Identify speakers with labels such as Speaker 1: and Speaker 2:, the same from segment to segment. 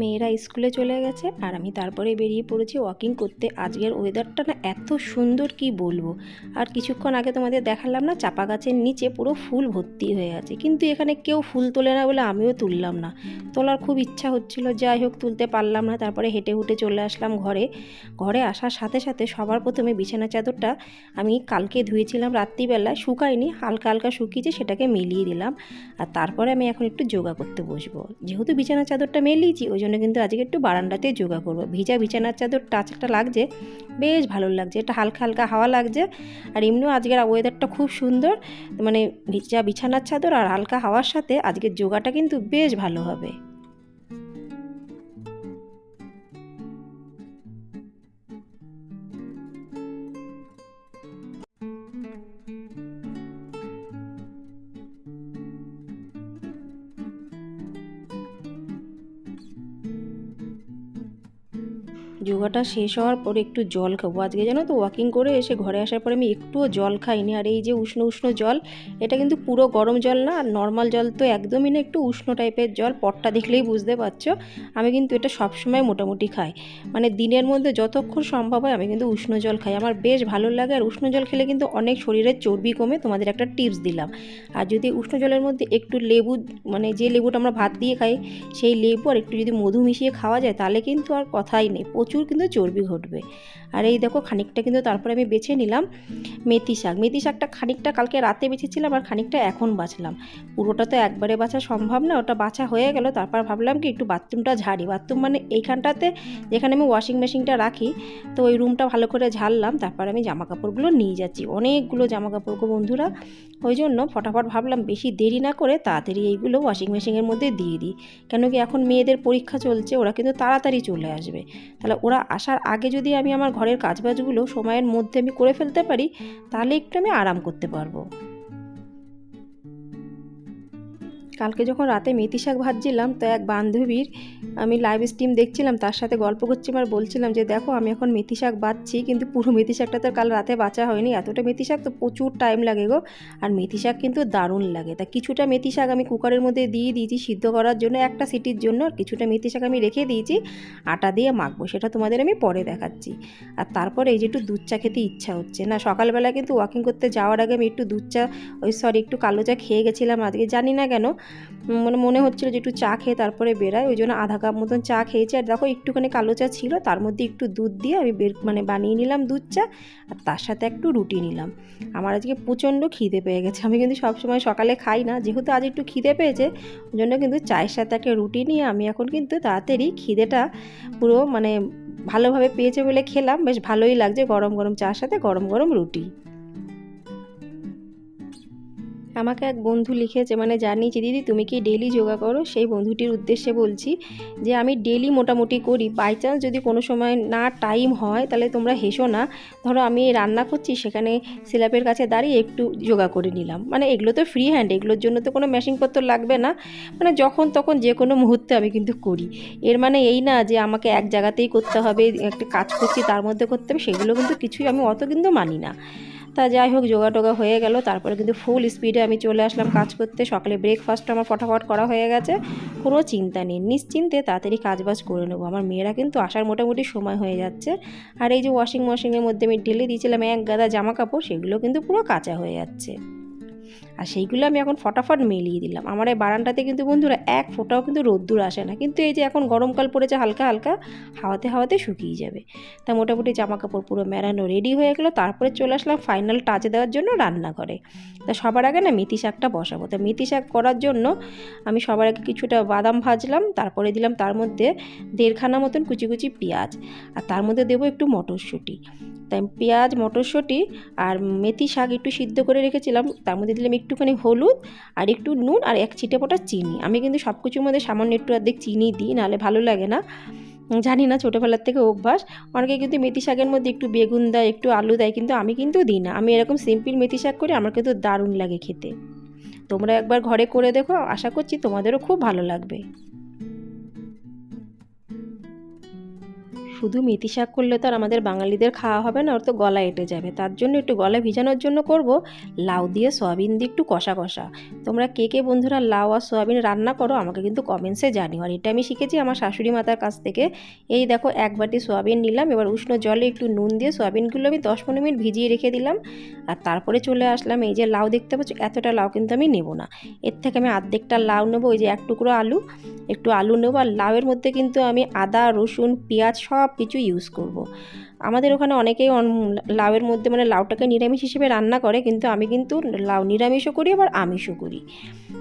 Speaker 1: মেয়েরা স্কুলে চলে গেছে আর আমি তারপরে বেরিয়ে পড়েছি ওয়াকিং করতে। আজকের ওয়েদারটা না এত সুন্দর, কি বলব? আর কিছুক্ষণ আগে তোমাদের দেখালাম না, চাপা গাছের নিচে পুরো ফুল ভর্তি হয়ে আছে। কিন্তু এখানে কেউ ফুল তোলে না বলে আমিও তুললাম না। তোলার খুব ইচ্ছা হচ্ছিল, যাই হোক তুলতে পারলাম না। তারপরে হেঁটে হুটে চলে আসলাম ঘরে। ঘরে আসার সাথে সাথে সবার প্রথমে বিছানা চাদরটা আমি কালকে ধুয়েছিলাম রাত্রিবেলা শুকায়নি, হালকা হালকা শুকিয়েছে, সেটাকে মিলিয়ে দিলাম। আর তারপরে আমি এখন একটু যোগা করতে বসবো। যেহেতু বিছানা চাদরটা মেলিয়েছি, ওই জন্য কিন্তু আজকে একটু বারান্দাতে যোগা করব। ভিজা বিছানার চাদর টাচ একটা লাগছে, বেশ ভালো লাগছে। এটা হালকা হালকা হাওয়া লাগছে। আর এমনিও আজকের ওয়েদারটা খুব সুন্দর। মানে ভিজা বিছানার চাদর আর হালকা হাওয়ার সাথে আজকের যোগাটা কিন্তু বেশ ভালো হবে। যোগাটা শেষ হওয়ার পরে একটু জল খাব। আজকে জানো তো ওয়াকিং করে এসে ঘরে আসার পরে আমি একটুও জল খাইনি। আর এই যে উষ্ণ উষ্ণ জল, এটা কিন্তু পুরো গরম জল না, আর নর্মাল জল তো একদমই না, একটু উষ্ণ টাইপের জল, পটটা দেখলেই বুঝতে পারছ। আমি কিন্তু এটা সবসময় মোটামুটি খাই। মানে দিনের মধ্যে যতক্ষণ সম্ভব হয় আমি কিন্তু উষ্ণ জল খাই। আমার বেশ ভালো লাগে, আর উষ্ণ জল খেলে কিন্তু অনেক শরীরের চর্বি কমে, তোমাদের একটা টিপস দিলাম। আর যদি উষ্ণ জলের মধ্যে একটু লেবু মানে যে লেবুটা আমরা ভাত দিয়ে খাই, সেই লেবু আর একটু যদি মধু মিশিয়ে খাওয়া যায়, তাহলে কিন্তু আর কথাই নেই। প্রচুর কিন্তু চর্বি ঘটবে। আর এই দেখো খানিকটা কিন্তু তারপরে আমি বেছে নিলাম মেথি শাক। মেথি শাকটা খানিকটা কালকে রাতে বেছেছিলাম আর খানিকটা এখন বাছলাম পুরোটা তো একবারে বাছা সম্ভব না, ওটা বাছা হয়ে গেল। তারপর ভাবলাম কি একটু বাথরুমটা ঝাড়ি। বাথরুম মানে এইখানটাতে যেখানে আমি ওয়াশিং মেশিনটা রাখি, তো ওই রুমটা ভালো করে ঝাড়লাম। তারপর আমি জামা কাপড়গুলো নিয়ে যাচ্ছি। অনেকগুলো জামা কাপড় বন্ধুরা। ওই জন্য ফটাফট ভাবলাম বেশি দেরি না করে তাড়াতাড়ি এইগুলো ওয়াশিং মেশিনের মধ্যে দিয়ে দিই। কেন কি এখন মেয়েদের পরীক্ষা চলছে, ওরা কিন্তু তাড়াতাড়ি চলে আসবে। তাহলে ওরা আসার আগে যদি আমি আমার ঘরের কাজবাজগুলো সময়ের মধ্যে আমি করে ফেলতে পারি, তাহলে একটু আমি আরাম করতে পারব। কালকে যখন রাতে মেথি শাক ভাজছিলাম, তো এক বান্ধবীর আমি লাইভ স্ট্রিম দেখছিলাম, তার সাথে গল্প করছিলাম আর বলছিলাম যে, দেখো, আমি এখন মেথি শাক বাচ্ছি কিন্তু পুরো মেথি শাকটা তো কাল রাতে বাঁচা হয়নি। এতটা মেথি শাক তো প্রচুর টাইম লাগে গো। আর মেথি শাক কিন্তু দারুণ লাগে। তা কিছুটা মেথি শাক আমি কুকারের মধ্যে দিয়ে দিয়েছি সিদ্ধ করার জন্য, একটা সিটির জন্য। আর কিছুটা মেথি শাক আমি রেখে দিয়েছি, আটা দিয়ে মাখবো, সেটা তোমাদের আমি পরে দেখাচ্ছি। আর তারপরে এই যে একটু দুধ চা খেতে ইচ্ছা হচ্ছে না। সকালবেলা কিন্তু ওয়াকিং করতে যাওয়ার আগে আমি একটু দুধ চা, ওই সরি একটু কালো চা খেয়ে গেছিলাম আজকে, জানি না কেন। মানে মনে হচ্ছিল যে একটু চা খেয়ে তারপরে বেরাই ওই জন্য আধা কাপ মতন চা খেয়েছি। আর দেখো একটুখানি কালো চা ছিল, তার মধ্যে একটু দুধ দিয়ে আমি বের মানে বানিয়ে নিলাম দুধ চা, আর তার সাথে একটু রুটি নিলাম। আমার আজকে প্রচণ্ড খিদে পেয়ে গেছে। আমি কিন্তু সবসময় সকালে খাই না, যেহেতু আজ একটু খিদে পেয়েছে, ওই জন্য কিন্তু চায়ের সাথে একটা রুটি নিয়ে আমি এখন কিন্তু তাড়াতাড়ি খিদেটা পুরো মানে ভালোভাবে পেয়েছে বলে খেলাম। বেশ ভালোই লাগছে গরম গরম চার সাথে গরম গরম রুটি। আমাকে এক বন্ধু লিখেছে মানে জানিয়েছে দিদি, তুমি কি ডেলি যোগা করো? সেই বন্ধুটির উদ্দেশ্যে বলছি যে, আমি ডেলি মোটামুটি করি। বাই চান্স যদি কোনো সময় না টাইম হয়, তাহলে তোমরা হেসো না। ধরো আমি রান্না করছি, সেখানে সিলাপের কাছে দাঁড়িয়ে একটু যোগা করে নিলাম। মানে এগুলো তো ফ্রি হ্যান্ড এগুলোর জন্য তো কোনো মেশিনপত্র লাগবে না। মানে যখন তখন যে কোনো মুহূর্তে আমি কিন্তু করি। এর মানে এই না যে, আমাকে এক জায়গাতেই করতে হবে, একটা কাজ করছি, তার মধ্যে করতে হবে, সেগুলো কিন্তু কিছুই আমি অত কিন্তু মানি না। তা যাই হোক যোগা টোগা হয়ে গেল। তারপরে কিন্তু ফুল স্পিডে আমি চলে আসলাম কাজ করতে। সকালে ব্রেকফাস্টটা আমার ফটাফট করা হয়ে গেছে। কোনো চিন্তা নেই, নিশ্চিন্তে তাড়াতাড়ি কাজবাজ করে নেব। আমার মেয়েরা কিন্তু আসার মোটামুটি সময় হয়ে যাচ্ছে। আর এই যে ওয়াশিং মেশিনের মধ্যে আমি ঢেলে দিয়েছিলাম এক গাদা জামা কাপড় সেগুলো কিন্তু পুরো কাঁচা হয়ে যাচ্ছে। আর সেইগুলো আমি এখন ফটাফট মেলিয়ে দিলাম। আমার এই বারান্দাতে কিন্তু বন্ধুরা এক ফোটাও কিন্তু রোদ্দুর আসে না। কিন্তু এই যে এখন গরমকাল পড়েছে হালকা হালকা, হাওয়াতে হাওয়াতে শুকিয়ে যাবে। তা মোটামুটি জামা কাপড় পুরো মেরানো রেডি হয়ে গেলো। তারপরে চলে আসলাম ফাইনাল টাচ দেওয়ার জন্য রান্নাঘরে। তা সবার আগে না মেথি শাকটা বসাবো। তা মেথি শাক করার জন্য আমি সবার আগে কিছুটা বাদাম ভাজলাম। তারপরে দিলাম তার মধ্যে দেড়খানা মতন কুচি কুচি পেঁয়াজ। আর তার মধ্যে দেবো একটু মটরশুঁটি। তাই পেঁয়াজ, মটরশুঁটি আর মেথি শাক একটু সিদ্ধ করে রেখেছিলাম। তার মধ্যে দিলাম একটুখানি হলুদ আর একটু নুন আর এক ছিটে পোটা চিনি। আমি কিন্তু সব কিছুর মধ্যে সামান্য একটু অর্ধেক চিনি দিই, নাহলে ভালো লাগে না। জানি না ছোটোবেলার থেকে অভ্যাস। অনেকে কিন্তু মেথি শাকের মধ্যে একটু বেগুন দেয়, একটু আলু দেয়, কিন্তু আমি কিন্তু দিই না। আমি এরকম সিম্পল মেথি শাক করি, আমার কিন্তু দারুণ লাগে খেতে। তোমরা একবার ঘরে করে দেখো, আশা করছি তোমাদেরও খুব ভালো লাগবে। শুধু মেথি শাক করলে তো আর আমাদের বাঙালিদের খাওয়া হবে না, ওর তো গলা এঁটে যাবে। তার জন্য একটু গলা ভিজানোর জন্য করব লাউ দিয়ে সয়াবিন দিয়ে একটু কষা কষা। তোমরা কে কে বন্ধুরা লাউ আর সয়াবিন রান্না করো আমাকে কিন্তু কমেন্টসে জানিও। আর এটা আমি শিখেছি আমার শাশুড়ি মাতার কাছ থেকে। এই দেখো এক বাটি সয়াবিন নিলাম, এবার উষ্ণ জলে একটু নুন দিয়ে সয়াবিনগুলো আমি দশ পনেরো মিনিট ভিজিয়ে রেখে দিলাম। আর তারপরে চলে আসলাম, এই যে লাউ দেখতে পাচ্ছ, এতটা লাউ কিন্তু আমি নেব না। এর থেকে আমি অর্ধেকটা লাউ নেব, ওই যে এক টুকরো আলু। একটু আলু নেব, আর লাউয়ের মধ্যে কিন্তু আমি আদা, রসুন, পেঁয়াজ সব কিছু ইউজ করব। আমাদের ওখানে অনেকেই লাউয়ের মধ্যে মানে লাউটাকে নিরামিষ হিসেবে রান্না করে, কিন্তু আমি কিন্তু লাউ নিরামিষও করি, আবার আমিষও করি।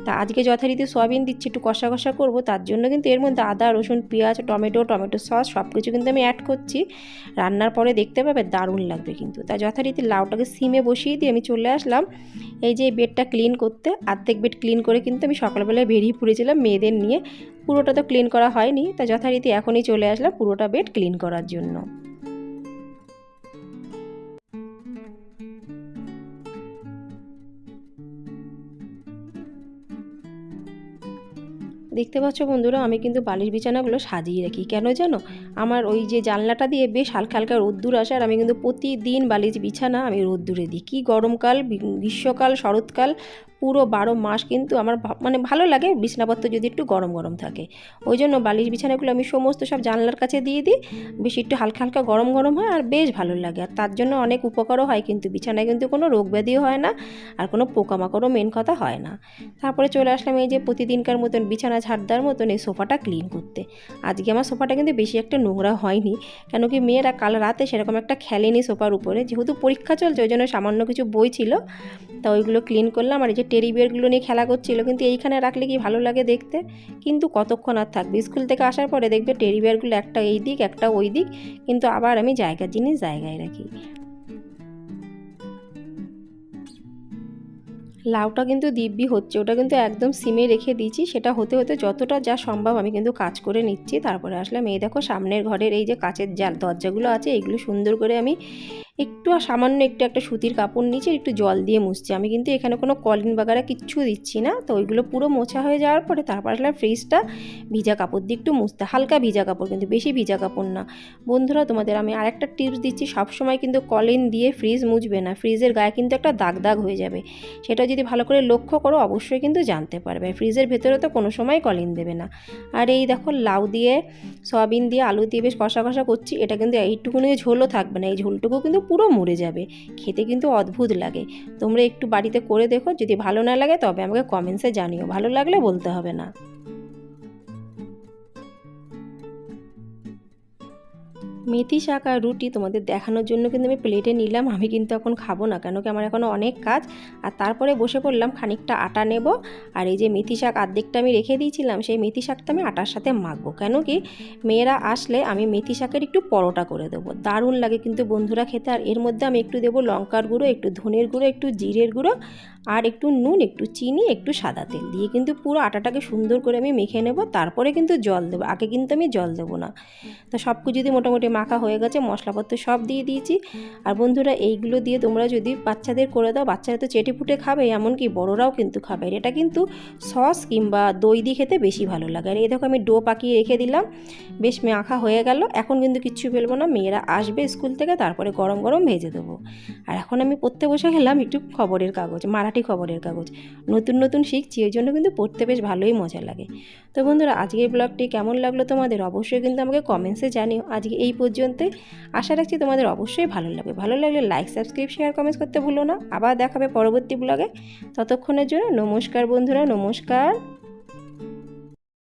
Speaker 1: তা আজকে যথারীতি সয়াবিন দিচ্ছি, একটু কষা কষা করব, তার জন্য কিন্তু এর মধ্যে আদা, রসুন, পেঁয়াজ, টমেটো টমেটো সস সব কিছু কিন্তু আমি অ্যাড করছি। রান্নার পরে দেখতে পাবে, দারুণ লাগবে কিন্তু। তা যথারীতি লাউটাকে সিমে বসিয়ে দিয়ে আমি চলে আসলাম। এই যে বেডটা ক্লিন করতে, আর্ধেক বেড ক্লিন করে কিন্তু আমি সকালবেলায় বেরিয়ে পড়েছিলাম মেয়েদের নিয়ে। পুরোটা তো ক্লিন করা হয়নি, তা যথারীতি এখনই চলে আসলাম পুরোটা বেড ক্লিন করার জন্য। দেখতে পাচ্ছ বন্ধুরা, আমি কিন্তু বালিশ বিছানাগুলো সাজিয়ে রাখি। কেন জানো? আমার ওই যে জানলাটা দিয়ে বেশ হালকা হালকা রোদ্দুর আসে আর আমি কিন্তু প্রতিদিন বালিশ বিছানা আমি রোদ্দুরে দিই। কী গরমকাল গ্রীষ্মকাল, শরৎকাল, পুরো বারো মাস কিন্তু আমার মানে ভালো লাগে, বিছানাপত্র যদি একটু গরম গরম থাকে। ওই জন্য বালিশ বিছানাগুলো আমি সমস্ত সব জানলার কাছে দিয়ে দিই, বেশ একটু হালকা হালকা গরম গরম হয় আর বেশ ভালো লাগে। আর তার জন্য অনেক উপকারও হয় কিন্তু বিছানায় কিন্তু কোনো রোগ ব্যাধিও হয় না আর কোনো পোকামাকড়ও মেন কথা হয় না। তারপরে চলে আসলাম এই যে প্রতিদিনকার মতন বিছানা ঝাড়দার মতন এই সোফাটা ক্লিন করতে। আজকে আমার সোফাটা কিন্তু বেশি একটা নোংরা হয়নি, কেন কি মেয়েরা কাল রাতে সেরকম একটা খেলেনি সোফার উপরে। যেহেতু পরীক্ষা চলছে, ওই জন্য সামান্য কিছু বই ছিল, তা ওইগুলো ক্লিন করলাম। আর এই যে টেরি বিয়ারগুলো নিয়ে খেলা করছিল, কিন্তু এইখানে রাখলে কি ভালো লাগে দেখতে? কিন্তু কতক্ষণ আর থাকবে? স্কুল থেকে আসার পরে দেখবে টেরি বিয়ারগুলো একটা এই দিক, একটা ওই দিক, কিন্তু আবার আমি জায়গার জিনিস জায়গায় রাখি। লাউটা কিন্তু দিব্যি হচ্ছে, ওটা কিন্তু একদম সিমে রেখে দিয়েছি, সেটা হতে হতে যতটা যা সম্ভব আমি কিন্তু কাজ করে নিচ্ছি। তারপরে আসলাম, এই দেখো সামনের ঘরের এই যে কাচের জাল, দরজাগুলো আছে, এইগুলো সুন্দর করে আমি একটু আর সামান্য একটু একটা সুতির কাপড় নিচে একটু জল দিয়ে মুছছি। আমি কিন্তু এখানে কোনো কলিন বাগারা কিচ্ছু দিচ্ছি না। তো ওইগুলো পুরো মোছা হয়ে যাওয়ার পরে তারপর আসলে ফ্রিজটা ভিজা কাপড় দিয়ে একটু মুছতে। হালকা ভিজা কাপড় কিন্তু, বেশি ভিজা কাপড় না। বন্ধুরা, তোমাদের আমি আরেকটা টিপস দিচ্ছি, সবসময় কিন্তু কলিন দিয়ে ফ্রিজ মুছবে না। ফ্রিজের গায়ে কিন্তু একটা দাগ দাগ হয়ে যাবে। সেটা যদি ভালো করে লক্ষ্য করো, অবশ্যই কিন্তু জানতে পারবে। ফ্রিজের ভেতরে তো কোনো সময় কলিন দেবে না। আর এই দেখো, লাউ দিয়ে, সয়াবিন দিয়ে, আলু দিয়ে বেশ কষা কষা করছি। এটা কিন্তু এইটুকুনি ঝোলও থাকবে না। এই ঝোলটুকু কিন্তু পুরো মরে যাবে। খেতে কিন্তু অদ্ভুত লাগে। তোমরা একটু বাড়িতে করে দেখো, যদি ভালো না লাগে তবে আমাকে কমেন্টসে জানিও। ভালো লাগলে বলতে হবে না। মেথি শাক আর রুটি তোমাদের দেখানোর জন্য কিন্তু আমি প্লেটে নিলাম। আমি কিন্তু এখন খাব না, কেন কি আমার এখনও অনেক কাজ। আর তারপরে বসে পড়লাম, খানিকটা আটা নেব। আর এই যে মেথি শাক আর্ধেকটা আমি রেখে দিয়েছিলাম, সেই মেথি শাকটা আমি আটার সাথে মাখবো। কেন কি মেয়েরা আসলে আমি মেথি শাকের একটু পরোটা করে দেবো। দারুণ লাগে কিন্তু বন্ধুরা খেতে। আর এর মধ্যে আমি একটু দেবো লঙ্কার গুঁড়ো, একটু ধনের গুঁড়ো, একটু জিরের গুঁড়ো। আর একটু নুন, একটু চিনি, একটু সাদা তেল দিয়ে কিন্তু পুরো আটাটাকে সুন্দর করে আমি মেখে নেব। তারপরে কিন্তু জল দেবো। আগে কিন্তু আমি জল দেবো না। তো সব কিছু যদি মোটামুটি মাখা হয়ে গেছে, মশলাপত্র সব দিয়ে দিয়েছি। আর বন্ধুরা, এইগুলো দিয়ে তোমরা যদি বাচ্চাদের করে দাও, বাচ্চারা তো চেটে ফুটে খাবে, এমনকি বড়রাও কিন্তু খাবে। এটা কিন্তু সস কিংবা দই দিয়ে খেতে বেশি ভালো লাগে। আর এই দেখো, আমি ডো পাকিয়ে রেখে দিলাম। বেশ মাখা হয়ে গেল। এখন কিন্তু কিচ্ছু ফেলব না। মেয়েরা আসবে স্কুল থেকে, তারপরে গরম গরম ভেজে দেবো। আর এখন আমি পড়তে বসে গেলাম একটু খবরের কাগজ। মারাঠি খবরের কাগজ। নতুন নতুন শিখছি ওই জন্য কিন্তু পড়তে বেশ ভালোই মজা লাগে। তো বন্ধুরা, আজকের ব্লগটি কেমন লাগল তোমাদের অবশ্যই কিন্তু আমাকে কমেন্টসে জানিও। আজকে এই পর্যন্ত আশা রাখছি তোমাদের অবশ্যই ভালো লাগবে। ভালো লাগলে লাইক সাবস্ক্রাইব শেয়ার কমেন্টস করতে ভুলো না। আবার দেখাবে পরবর্তী ব্লগে। ততক্ষণের জন্য নমস্কার বন্ধুরা, নমস্কার।